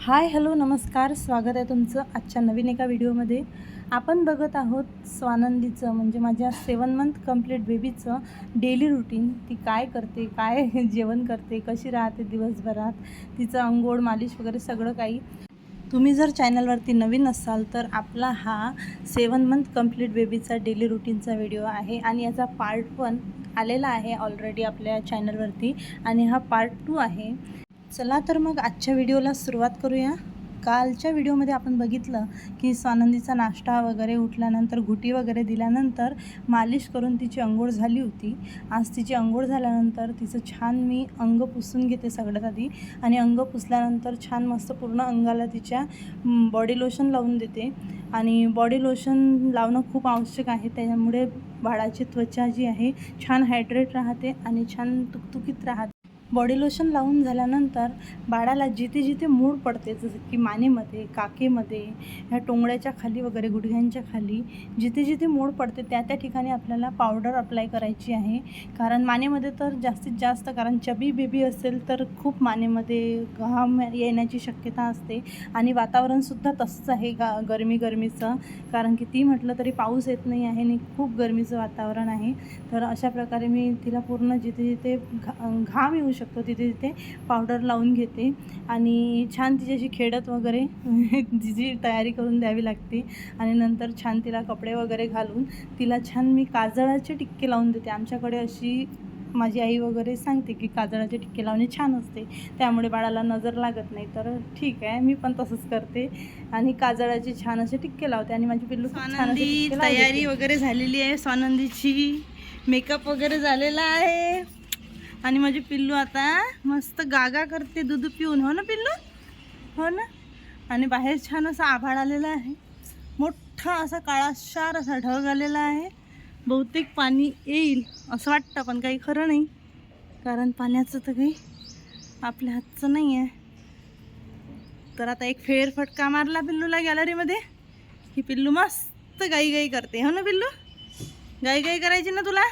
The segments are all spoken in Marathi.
हाय हॅलो नमस्कार. स्वागत आहे तुमचं आजच्या नवीन एका व्हिडिओमध्ये. आपण बघत आहोत स्वानंदीचं म्हणजे माझ्या सेवन मंथ कंप्लीट बेबीचं डेली रुटीन ती काय करते काय जेवण करते कशी राहते दिवसभरात तिचं अंघोळ मालिश वगैरे सगळं काही. तुम्ही जर चॅनलवरती नवीन असाल तर आपला हा सेवन मंथ कंप्लीट बेबीचा डेली रुटीनचा व्हिडिओ आहे. आणि याचा पार्ट वन आलेला आहे ऑलरेडी आपल्या चॅनलवरती आणि हा पार्ट टू आहे. चला तर मग आजच्या व्हिडिओला सुरुवात करूया. कालच्या व्हिडिओमध्ये आपण बघितलं की स्वानंदीचा नाश्ता वगैरे उठल्यानंतर घुटी वगैरे दिल्यानंतर मालिश करून तिची अंघोळ झाली होती. आज तिची अंघोळ झाल्यानंतर तिचं छान मी अंग पुसून घेते सगळ्यात आधी आणि अंग पुसल्यानंतर छान मस्त पूर्ण अंगाला तिच्या बॉडी लोशन लावून देते. आणि बॉडी लोशन लावणं खूप आवश्यक आहे. त्याच्यामुळे बाळाची त्वचा जी आहे छान हायड्रेट राहते आणि छान तुकतुकीत राहते. बॉडी लोशन लावून झाल्यानंतर बाळाला जिथे जिथे मूड पडते जसं की मानेमध्ये काकेमध्ये ह्या टोंगळ्याच्या खाली वगैरे गुडघ्यांच्या खाली जिथे जिथे मूड पडते त्या त्या ठिकाणी आपल्याला पावडर अप्लाय करायची आहे. कारण मानेमध्ये तर जास्तीत जास्त कारण चबी बेबी असेल तर खूप मानेमध्ये घाम येण्याची शक्यता असते. आणि वातावरणसुद्धा तसंच आहे गा गरमी गरमीचं. कारण की ती म्हटलं तरी पाऊस येत नाही आहे आणि खूप गरमीचं वातावरण आहे. तर अशा प्रकारे मी तिला पूर्ण जिथे जिथे घा घाम येऊ शकतो तिथे तिथे पावडर लावून घेते. आणि छान तिच्याशी खेळत वगैरे तिची तयारी करून द्यावी लागते. आणि नंतर छान तिला कपडे वगैरे घालून तिला छान मी काजळाचे टिक्के लावून देते. आमच्याकडे अशी माझी आई वगैरे सांगते की काजळाचे टिक्के लावणे छान असते. त्यामुळे बाळाला नजर लागत नाही. तर ठीक आहे मी पण तसंच करते. आणि काजळाचे छान असे टिक्के लावते. आणि माझी पिल्लू छान. तयारी वगैरे झालेली आहे. स्वानंदीची मेकअप वगैरे झालेला आहे. आणि माझी पिल्लू आता मस्त गागा करते दूध पिऊन. हो ना पिल्लू? हो ना? आणि बाहेर छान असा आभाळ आलेला आहे. मोठा असा काळाशार असा ढग आलेला आहे. बहुतेक पाणी येईल असं वाटतं पण काही खरं नाही. कारण पाण्याचं तर काही आपल्या हातचं नाही आहे. तर आता एक फेरफटका मारला पिल्लूला गॅलरीमध्ये. ही पिल्लू मस्त गाई गाई करते. हो ना पिल्लू? गाई गाई करायची ना तुला?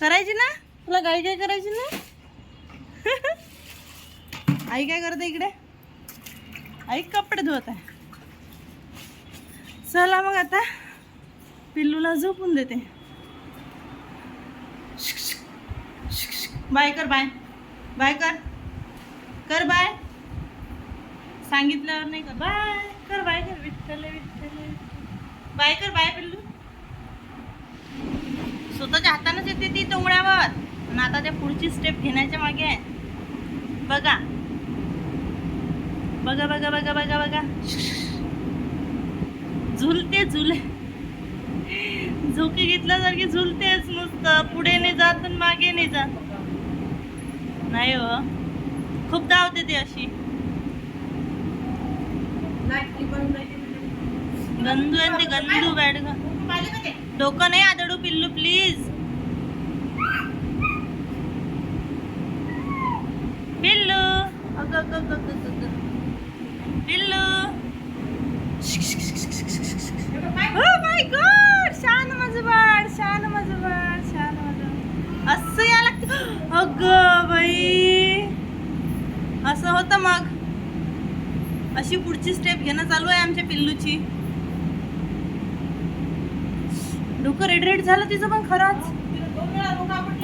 करायची ना? तुला गाई काय करायची ना? आई काय करते इकडे? आई कपडे धुवत आहे. चला मग आता. पिल्लूला झोपून देते. बाय कर बाय. बाय कर. कर बाय. सांगितल्यावर नाही कर. बाय. कर बाय कर. विठ्ठल विठ्ठल बाय कर बाय पिल्लू. स्वतःच्या हातानंच येते ती टोंगळ्यावर आणि आता त्या पुढची स्टेप घेण्याच्या मागे आहे. बघा. बघा बघा बघा बघा बघा. झुलते झुले. झोके घेतल्यासारखी झुलतेच नुसतं. पुढे नाही जात आणि मागे नाही जात. नाही हो. खूप धावते ती अशी. गंदू आहे ते गंदू बॅड डोकं नाही आदळू पिल्लू प्लीज पिल्लू अगं Oh my God! शान माझं बाळ शान माझं बाळ शान माझं असं या लागतं अगं बाई असं होतं मग अशी पुढची स्टेप घेणं चालू आहे आमच्या पिल्लूची डोकं रेड रेड झालं तिचं पण खरंच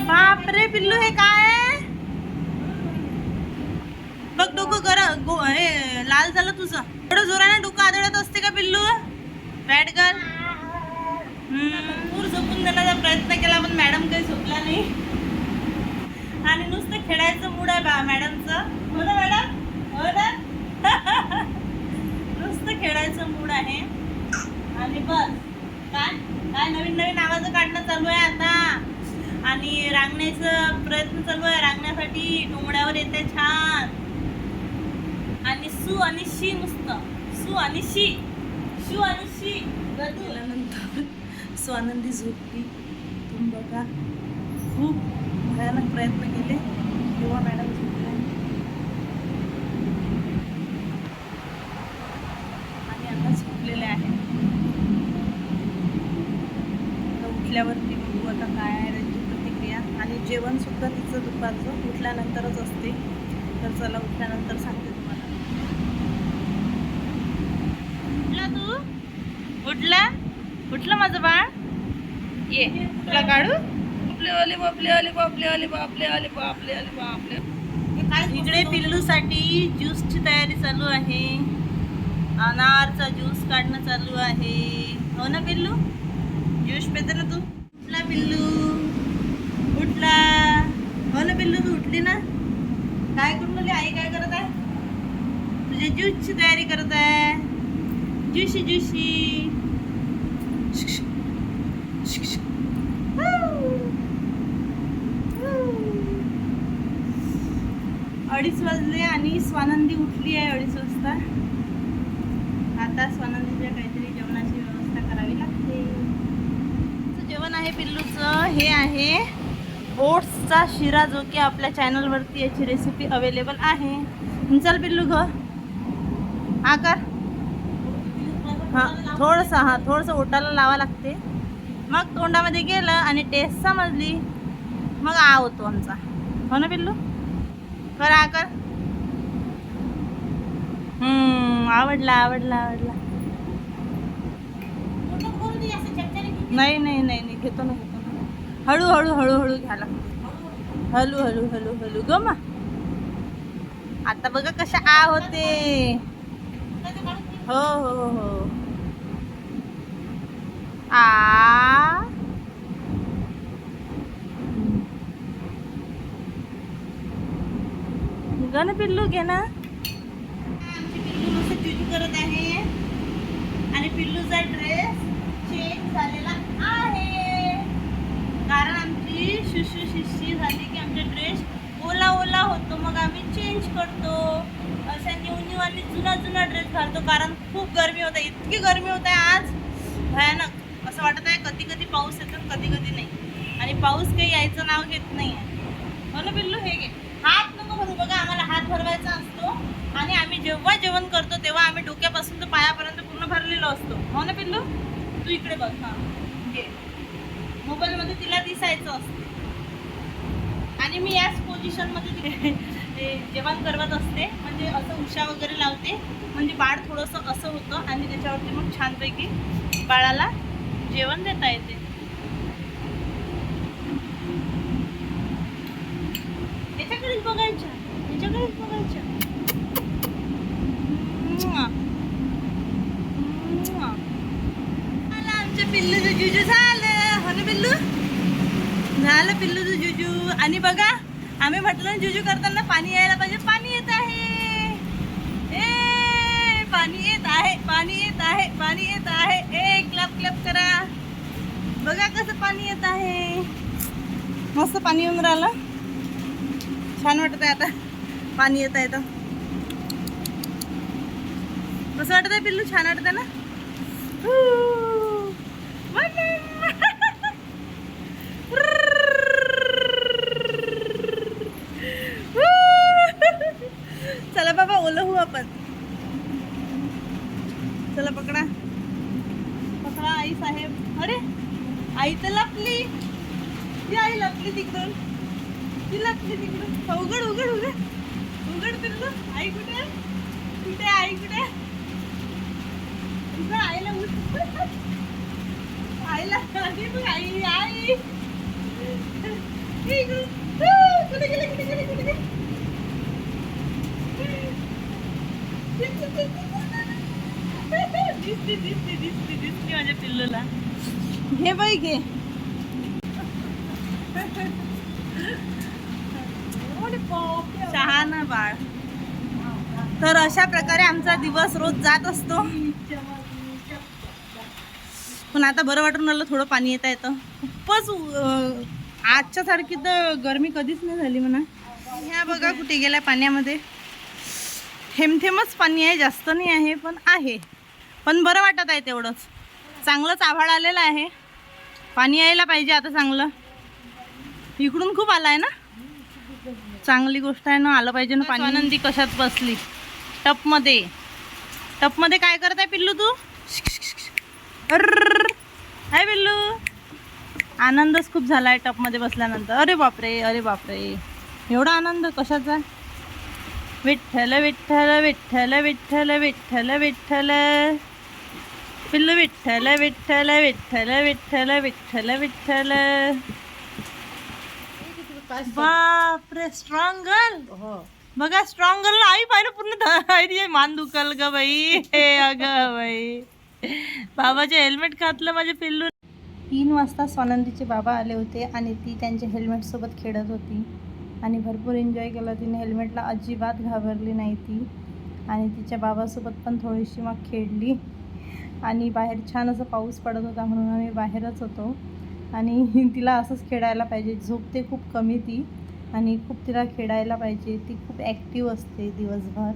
बापरे पिल्लू हे काय आहे? बघ डोकं गरम गो हे लाल झालं तुझं. थोडं जोराने डोकं आदळत असते का पिल्लू? बॅट गर्ल पूर झोपून देण्याचा प्रयत्न केला पण मॅडम काही झोपला नाही. आणि नुसतं खेळायचं मूड आहे बा मॅडमचं हो ना मॅडम हो ना? नुसतं खेळायचं मूड आहे. आणि बस. काय? काय नवीन नवीन आवाज काढणं चालू आहे आता? आणि रांगण्याचं प्रयत्न चालू आहे. रांगण्यासाठी डोंगड्यावर येते छान. आणि सु आणि शी नुसतं. सु आणि शी. शू आणि शी. गेल्यानंतर स्वानंदी झोपली. तुम्ही बघा खूप भयानक प्रयत्न केले. तेव्हा मॅडम झोपल्या. आणि आता झोपलेले आहे. उठल्यावरती बघू आता काय आहे त्यांची प्रतिक्रिया. आणि जेवण सुद्धा तिचं दुपारचं. उठल्यानंतरच असते. तर चला उठल्यानंतर सांगते तुम्हाला उठलं? माझं बाळ? ये तुला काढू? बापले आले बापले आले बापले आले बापले आले बापले आले बापले. इकडे पिल्लूसाठी ज्यूसची तयारी चालू आहे. अनारचा ज्यूस काढणं चालू आहे. हो ना पिल्लू? ज्यूस पेते ना तू? उठला पिल्लू. उठला. हो ना पिल्लू तू उठली ना? काय करून? आई काय करत आहे? तुझ्या ज्यूसची तयारी करत आहे. Juicy, juicy. अडीच वाजले आणि स्वानंदी उठली आहे अडीच वाजता. आता स्वानंदीच्या काहीतरी जेवणाची व्यवस्था करावी लागते. जेवण आहे पिल्लूचं. हे आहे ओट्सचा शिरा जो की आपल्या चॅनलवरती याची रेसिपी अवेलेबल आहे. चल पिल्लू ग. आकार हां थोडंसं हां थोडंसं ओटाला लावा लागते. मग तोंडामध्ये गेलं आणि टेस्ट समजली. मग आ होतो आमचा. हो ना पिल्लू? कर आ कर. आवडला आवडला आवडला. नाही नाही नाही नाही घेतो ना घेतो ना. हळूहळू हळूहळू हळू हळू घ्या लागतो. हळू हळू हळू हळू. ग मा. आता बघा कशा आ होते. हो हो हो. हो. आ. ग ना पिल्लू घे ना. आमची पिल्लू मस्त जुजू करत आहे. आणि पिल्लूचा ड्रेस चेंज झालेला आहे. कारण आमची शुशू शिशी झाली की आमचा ड्रेस ओला ओला होतो. मग आम्ही चेंज करतो. अशा न्यू न्यू आणि जुना जुना ड्रेस घालतो. कारण खूप गरमी होत आहे. इतकी गरमी होत आहे आज. भयानक. असं वाटत आहे कधी कधी पाऊस येतो कधी कधी नाही. आणि पाऊस काही यायचं नाव घेत नाही. आहे हो ना पिल्लू? हे घे. हात नको भरू बघा आम्हाला हात भरवायचा असतो आणि आम्ही जेव्हा जेवण करतो तेव्हा आम्ही डोक्यापासून तर पायापर्यंत पूर्ण भरलेलो असतो. हो ना पिल्लू? तू इकडे बघ हां. घे. मोबाईलमध्ये तिला दिसायचं असते. आणि मी याच पोझिशनमध्ये ति- ते जेवण करवत असते. म्हणजे असं उशा वगैरे लावते. म्हणजे बाळ थोडंसं असं होतं आणि त्याच्यावरती मग छानपैकी बाळाला जेवण देता येते. त्याच्याकडेच बघायच्या त्याच्याकडेच बघायच्या झालं आमच्या पिल्लूचं जुजू. झालं. हो ना पिल्लू? झालं पिल्लूचं जुजू. आणि बघा आम्ही म्हटलं जुजू करताना पाणी यायला पाहिजे. पाणी येत आहे. ए पाणी येत आहे. पाणी येत आहे. पाणी येत आहे. ए क्लब क्लब करा बघा कसं पाणी येत आहे मस्त पाणी येऊन राहिलं. छान वाटत आहे आता. पाणी येत आहे तर कसं वाटत आहे पिल्लू? छान वाटत आहे ना? चला बाबा ओलं होऊ आपण. चला पकडा. पकडा आई साहेब. अरे आई तर लपली. ती आई लपली तिकडून. ती लपली तिकडून. हो, उघड उघड उघड उघड पिल्लू आई कुठे? आहे? कुठे आई कुठे? आहे? आईला उठ. आईला अरे बघ, आई आई. कुठे गेले कुठे गेले कुठे गेले? दिसते दिसते दिसते दिसते माझ्या पिल्लूला. घे बाई घे शहाणा बाळ. तर अशा प्रकारे आमचा दिवस रोज जात असतो. पण आता बरं वाटून राहिलं थोडं पाणी येता येतं. खूपच आजच्या सारखी तर गरमी कधीच नाही झाली म्हणा. ह्या बघा कुठे गेल्या पाण्यामध्ये. थेंबथेमच पाणी आहे जास्त नाही आहे पण आहे. पण बरं वाटत आहे तेवढंच. चांगलंच आभाळ आलेलं आहे. पाणी यायला पाहिजे आता चांगलं. इकडून खूप आलं आहे ना? चांगली गोष्ट आहे ना आलं पाहिजे ना पाणी. आनंदी कशात बसली? टपमध्ये. टपमध्ये काय करत आहे पिल्लू तू. हाय पिल्लू. आनंदच खूप झाला आहे टपमध्ये बसल्यानंतर. अरे बापरे अरे बापरे. एवढा आनंद कशाचा? विठ्ठल विठ्ठल विठ्ठल विठ्ठल विठ्ठल विठ्ठल. पिल्लू विठ्ठल विठ्ठल विठ्ठल विठ्ठल विठ्ठल विठ्ठल. बापरे स्ट्रॉंग गर्ल हो. बघा स्ट्रॉंग गर्ल आई पाहिजे पूर्ण मान दुखल ग बाई हे अग बाई. बाबाचे हेल्मेट घातलं माझे पिल्लू तीन वाजता स्वानंदीचे बाबा आले होते आणि ती त्यांच्या हेल्मेटसोबत खेळत होती. आणि भरपूर एन्जॉय केला. तिने हेल्मेटला अजिबात घाबरली नाही ती. आणि तिच्या बाबासोबत पण थोडीशी मग खेळली. आणि बाहेर छान असं पाऊस पडत होता म्हणून आम्ही बाहेरच होतो. आणि तिला असंच खेळायला पाहिजे. झोपते खूप कमी ती आणि खूप तिला खेळायला पाहिजे. ती खूप ॲक्टिव्ह असते दिवसभर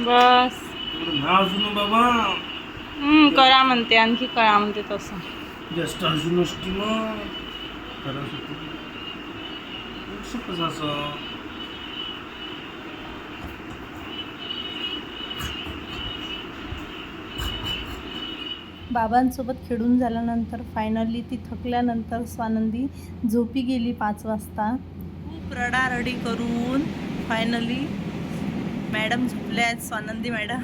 बस ना अजून बाबा हम्म, करा म्हणते आणखी करा म्हणते तसं. जास्त अजून असती मग खरंच होतं. कसं असं. बाबांसोबत खेळून झाल्यानंतर फायनली ती थकल्यानंतर स्वानंदी झोपी गेली पाच वाजता. खूप रडारडी करून फायनली मॅडम झोपल्या आहेत स्वानंदी मॅडम.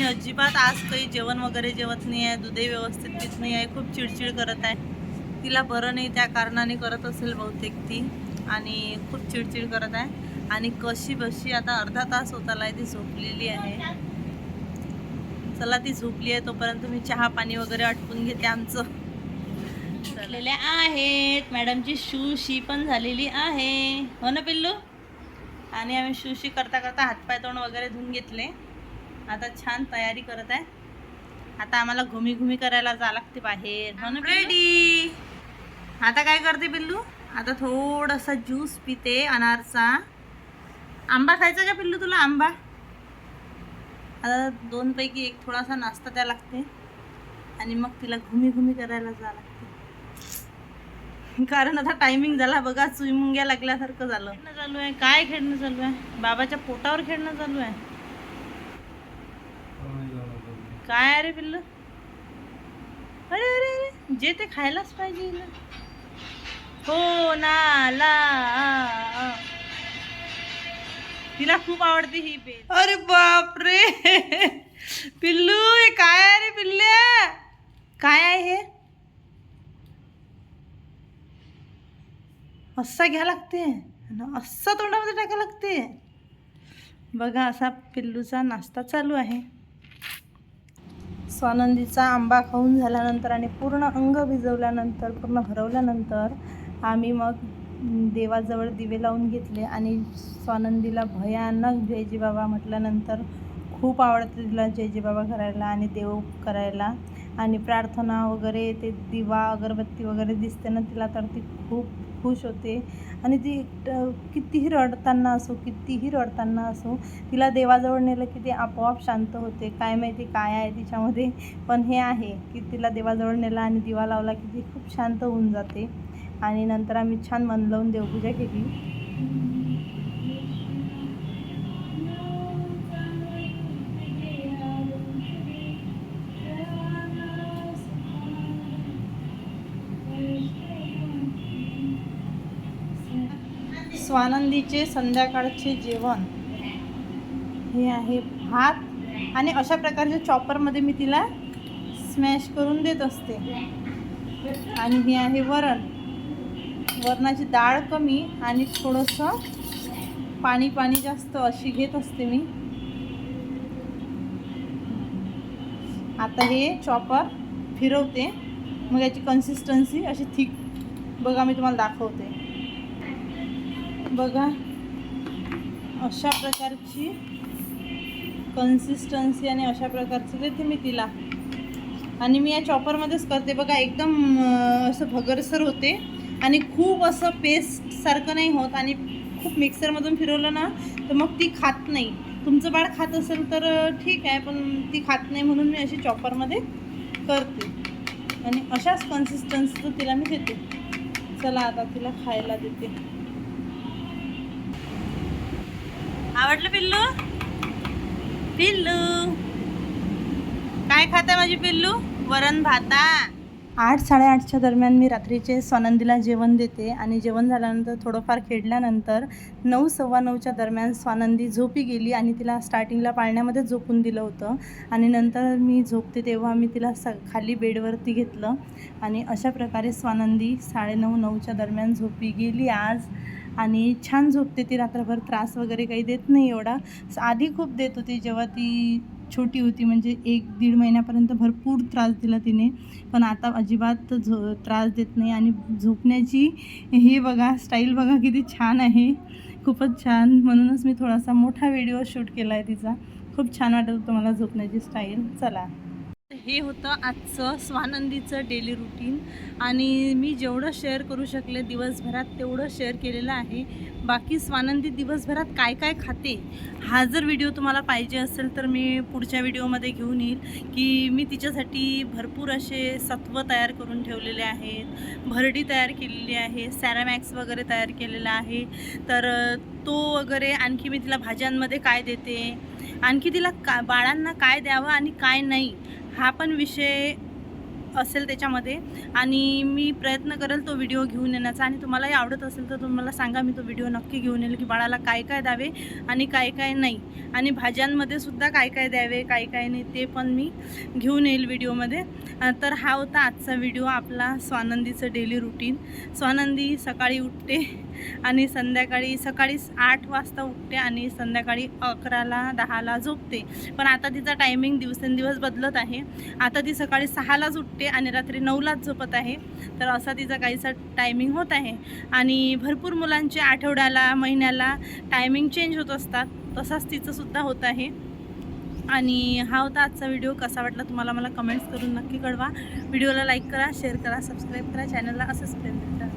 आणि अजिबात आज काही जेवण वगैरे जेवत नाही आहे दूधही व्यवस्थित पित नाही आहे खूप चिडचिड करत आहे. तिला बरं नाही त्या कारणाने करत असेल बहुतेक ती आणि खूप चिडचिड करत आहे. आणि कशी बशी आता अर्धा तास होत आलाय ती झोपलेली आहे. चला ती झोपली आहे तोपर्यंत मी चहा पाणी वगैरे आटपून घेते आमचं. झालेल्या आहेत. मॅडमची शूशी पण झालेली आहे. हो ना पिल्लू? आणि आम्ही शूशी करता करता हातपाय तोंड वगैरे धुवून घेतले. आता छान तयारी करत आहे. आता आम्हाला घुमी घुमी करायला जा लागते बाहेर. हो रेडी आता काय करते पिल्लू? आता थोडासा ज्यूस पिते अनारचा आंबा खायचा का पिल्लू तुला आंबा? आता दोनपैकी एक थोडासा नाश्ता द्या लागते. आणि मग तिला घुमी घुमी करायला जा लागते. कारण आता टायमिंग झाला बघा चुईमुंग्या लागल्यासारखं झालं. खेळणं चालू आहे. काय खेळणं चालू आहे? बाबाच्या पोटावर खेळणं चालू आहे. काय अरे पिल्लू? अरे अरे अरे जे ते खायलाच पाहिजे हो ना ला आ, आ. तिला खूप आवडते ही पेन अरे बापरे. पिल्लू हे काय आहे रे पिल्ल्या काय आहे हे? असा घ्या लागते. आणि असा तोंडामध्ये टाका लागते. बघा असा पिल्लूचा नाश्ता चालू आहे. स्वानंदीचा आंबा खाऊन झाल्यानंतर आणि पूर्ण अंग भिजवल्यानंतर पूर्ण भरवल्यानंतर आम्ही मग देवाजवळ दिवे लावून घेतले आणि स्वानंदीला भयानक जयजी बाबा म्हटल्यानंतर खूप आवडते तिला जयजी बाबा करायला आणि देव करायला. आणि प्रार्थना वगैरे ते दिवा अगरबत्ती वगैरे दिसते ना तिला तर ती खूप खुश होते. आणि ती कितीही रडताना असो कितीही रडताना असो तिला देवाजवळ नेलं की ते आपोआप शांत होते. काय माहिती काय आहे तिच्यामध्ये पण हे आहे की तिला देवाजवळ नेला आणि दिवा लावला की ती खूप शांत होऊन जाते. आणि नंतर आम्ही छान मन लावून देवपूजा केली. स्वानंदीचे संध्याकाळचे जेवण. हे आहे भात आणि अशा प्रकारच्या चॉपरमध्ये मी तिला स्मॅश करून देत असते. आणि हे आहे वरण. वरणाची डाळ कमी आणि थोडंसं पाणी पाणी जास्त अशी घेत असते मी. आता हे चॉपर फिरवते. मग याची कन्सिस्टन्सी अशी थिक बघा मी तुम्हाला दाखवते. बघा अशा प्रकारची कन्सिस्टन्सी आणि अशा प्रकारची देते मी तिला. आणि मी या चॉपरमध्येच करते. बघा एकदम असं भगरसर होते. आणि खूप असं पेस्टसारखं नाही होत. आणि खूप मिक्सरमधून फिरवलं ना तर मग ती खात नाही. तुमचं बाळ खात असेल तर ठीक आहे पण ती खात नाही म्हणून मी अशी चॉपरमध्ये करते. आणि अशाच कन्सिस्टन्सीचं तिला मी देते. चला आता तिला खायला देते आवाज आवडलं पिल्लू? पिल्लू. काय खाते माझी पिल्लू? वरण भाता. आठ साडेआठच्या दरम्यान मी रात्रीचे स्वानंदीला जेवण देते आणि जेवण झाल्यानंतर थोडंफार खेळल्यानंतर नऊ सव्वा नऊच्या दरम्यान स्वानंदी झोपी गेली आणि तिला स्टार्टिंगला पाळण्यामध्ये झोपून दिलं होतं. आणि नंतर मी झोपते तेव्हा मी तिला स खाली बेडवरती घेतलं. आणि अशा प्रकारे स्वानंदी साडेनऊ नऊच्या दरम्यान झोपी गेली. आज आणि छान झोपते ती रात्रभर त्रास वगैरे काही देत नाही एवढा. आधी खूप देत होती जेव्हा ती छोटी होती म्हणजे एक दीड महिन्यापर्यंत भरपूर त्रास दिला तिने. पण आता अजिबात झो त्रास देत नाही आणि झोपण्याची हे बघा स्टाईल बघा किती छान आहे. खूपच छान. म्हणूनच मी थोडासा मोठा व्हिडिओ शूट केला आहे तिचा. खूप छान वाटत होतं मला झोपण्याची स्टाईल. चला. हे होतं आजचं स्वानंदीचं डेली रुटीन आणि मी जेवढं शेअर करू शकले दिवसभरात तेवढं शेअर केलेलं आहे. बाकी स्वानंदी दिवसभरात काय काय खाते हा जर व्हिडिओ तुम्हाला पाहिजे असेल तर मी पुढच्या व्हिडिओमध्ये घेऊन येईल. की मी तिच्यासाठी भरपूर असे सत्व तयार करून ठेवलेले आहेत. भरडी तयार केलेली आहे सॅरामॅक्स वगैरे तयार केलेला आहे. तर तो वगैरे आणखी मी तिला भाज्यांमध्ये काय देते आणखी तिला का बाळांना काय द्यावं आणि काय नाही हा पण विषय असेल त्याच्यामध्ये आणि मी प्रयत्न करेल तो व्हिडिओ घेऊन येण्याचा आणि तुम्हालाही आवडत असेल तर तुम्हाला सांगा मी तो व्हिडिओ नक्की घेऊन येईल की बाळाला काय काय द्यावे आणि काय काय नाही. आणि भाज्यांमध्ये सुद्धा काय काय द्यावे काय काय नाही ते पण मी घेऊन येईल व्हिडिओमध्ये. तर हा होता आजचा व्हिडिओ आपला स्वानंदीचं डेली रुटीन स्वानंदी सकाळी उठते आणि संध्याकाळी सकाळी आठ वाजता उठते आणि संध्याकाळी अकराला दहाला झोपते. पण आता तिचा टायमिंग दिवसेंदिवस बदलत आहे. आता ती सकाळी सहालाच उठते. आणि रात्री नऊलाच झोपत आहे. तर असा तिचा काहीसा टायमिंग होत आहे. आणि भरपूर मुलांचे आठवड्याला महिन्याला टायमिंग चेंज होत असतात. तसाच तिचंसुद्धा होत आहे. आणि हा होता आजचा व्हिडिओ कसा वाटला तुम्हाला मला कमेंट्स करून नक्की कळवा. व्हिडिओला लाईक करा शेअर करा सबस्क्राईब करा चॅनलला असंच प्रेम करा